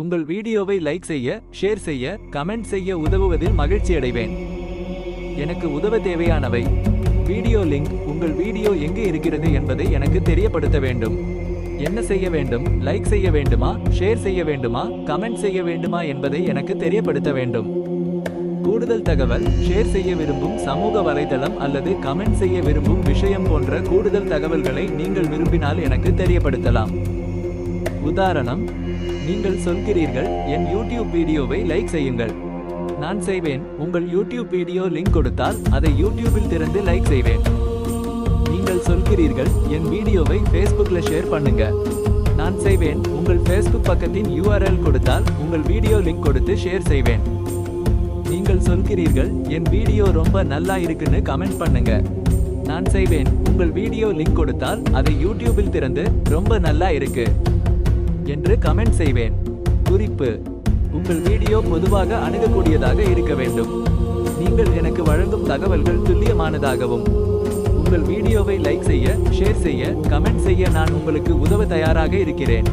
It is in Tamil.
உங்கள் வீடியோவை லைக் செய்ய ஷேர் செய்ய கமெண்ட் செய்ய உதவுவதில் மகிழ்ச்சி அடைவேன். எனக்கு உதவ தேவையானவை. வீடியோ லிங்க் உங்கள் வீடியோ எங்கே இருக்கிறது என்பதை எனக்கு தெரியப்படுத்த வேண்டும். என்ன செய்ய வேண்டும்? லைக் செய்ய வேண்டுமா? ஷேர் செய்ய வேண்டுமா? கமெண்ட் செய்ய வேண்டுமா என்பதை எனக்கு தெரியப்படுத்த வேண்டும். கூடுதல் தகவல் ஷேர் செய்ய விரும்பும் சமூக வலைதளம் அல்லது கமெண்ட் செய்ய விரும்பும் விஷயம் போன்ற கூடுதல் தகவல்களை நீங்கள் விரும்பினால் எனக்கு தெரியப்படுத்தலாம். உதாரணம் நீங்கள் சொல்கிறீர்கள் என் யூடியூப் வீடியோவை லைக் செய்யுங்கள். நான் செய்வேன் உங்கள் யூடியூப் வீடியோ லிங்க் கொடுத்தால் அதை யூடியூபில் திறந்து லைக் செய்வேன். நீங்கள் சொல்கிறீர்கள் என் வீடியோவை ஃபேஸ்புக்கில் ஷேர் பண்ணுங்க. நான் செய்வேன் உங்கள் ஃபேஸ்புக் பக்கத்தின் யூஆர்எல் கொடுத்தால் உங்கள் வீடியோ லிங்க் கொடுத்து ஷேர் செய்வேன். நீங்கள் சொல்கிறீர்கள் என் வீடியோ ரொம்ப நல்லா இருக்குன்னு கமெண்ட் பண்ணுங்க. நான் செய்வேன் உங்கள் வீடியோ லிங்க் கொடுத்தால் அதை யூடியூபில் திறந்து ரொம்ப நல்லா இருக்கு. என்று கமெண்ட் செய்வேன். குறிப்பு உங்கள் வீடியோ பொதுவாக அணுகக்கூடியதாக இருக்க வேண்டும். நீங்கள் எனக்கு வழங்கும் தகவல்கள் துல்லியமானதாகவும். உங்கள் வீடியோவை லைக் செய்ய ஷேர் செய்ய கமெண்ட் செய்ய நான் உங்களுக்கு உதவ தயாராக இருக்கிறேன்.